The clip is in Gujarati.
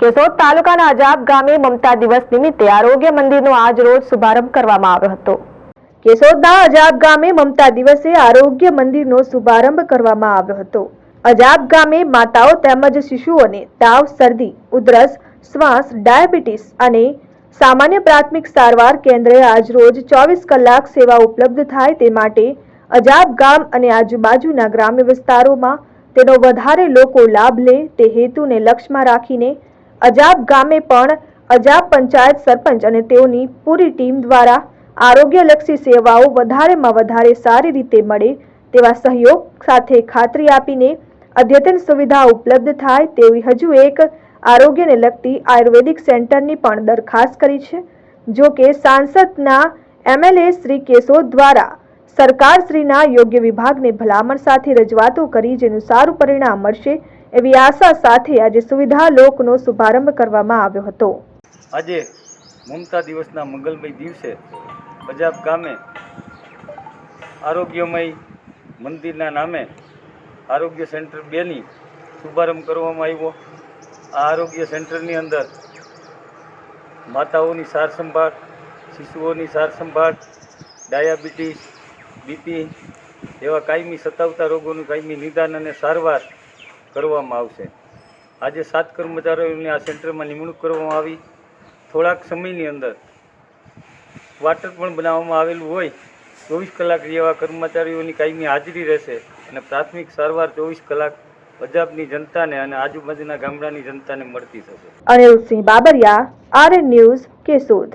કેશોદ તાલુકાના અજાબ ગામે મમતા દિવસ નિમિત્તે આરોગ્ય મંદિરનો આજ રોજ શુભારંભ કરવામાં આવ્યો હતો. કેશોદના અજાબ ગામે મમતા દિવસે આરોગ્ય મંદિરનો શુભારંભ કરવામાં આવ્યો હતો. અજાબ ગામે માતાઓ તેમજ શિશુઓને તાવ, શરદી, ઉધરસ, શ્વાસ, ડાયાબિટીસ અને સામાન્ય પ્રાથમિક સારવાર કેન્દ્રે આજ રોજ ચોવીસ કલાક સેવા ઉપલબ્ધ થાય તે માટે અજાબ ગામ અને આજુબાજુના ગ્રામ્ય વિસ્તારોમાં તેનો વધારે લોકો લાભ લે તે હેતુને લક્ષ્યમાં રાખીને અજાબ ગામે પણ અજાબ પંચાયત સરપંચ અને તેઓની પૂરી ટીમ દ્વારા આરોગ્યલક્ષી સેવાઓ વધારેમાં વધારે સારી રીતે મળે તેવા સહયોગ સાથે ખાતરી આપીને અદ્યતન સુવિધા ઉપલબ્ધ થાય તેવી હજુ એક આરોગ્યને લગતી આયુર્વેદિક સેન્ટરની પણ દરખાસ્ત કરી છે. જો કે સાંસદના એમએલએ શ્રી કેશોદ દ્વારા સરકારશ્રીના યોગ્ય વિભાગને ભલામણ સાથે રજૂઆતો કરી જેનું સારું પરિણામ મળશે એવી આશા સાથે આજે સુવિધા લોકનો શુભારંભ કરવામાં આવ્યો હતો. આજે મમતા દિવસના મંગલમય દિવસે પંજાબ ગામે આરોગ્યમય મંદિરના નામે આરોગ્ય સેન્ટર બેની શુભારંભ કરવામાં આવ્યો. આ આરોગ્ય સેન્ટરની અંદર માતાઓની સાર સંભાળ શિશુઓની સાર સંભાળ ડાયાબિટીસ, બીપી એવા કાયમી સતાવતા રોગોનું કાયમી નિદાન અને સારવાર કરવામાં આવશે. આજે સાત કર્મચારીઓની આ સેન્ટરમાં નિમણૂક કરવામાં આવી. થોડાક સમયની અંદર ક્વાર્ટર પણ બનાવવામાં આવેલું હોય, ચોવીસ કલાક જેવા કર્મચારીઓની કાયમી હાજરી રહેશે અને પ્રાથમિક સારવાર ચોવીસ કલાક પંજાબની જનતાને અને આજુબાજુના ગામડાની જનતાને મળતી થશે. Anilsinh Babariya, RN news Keshod.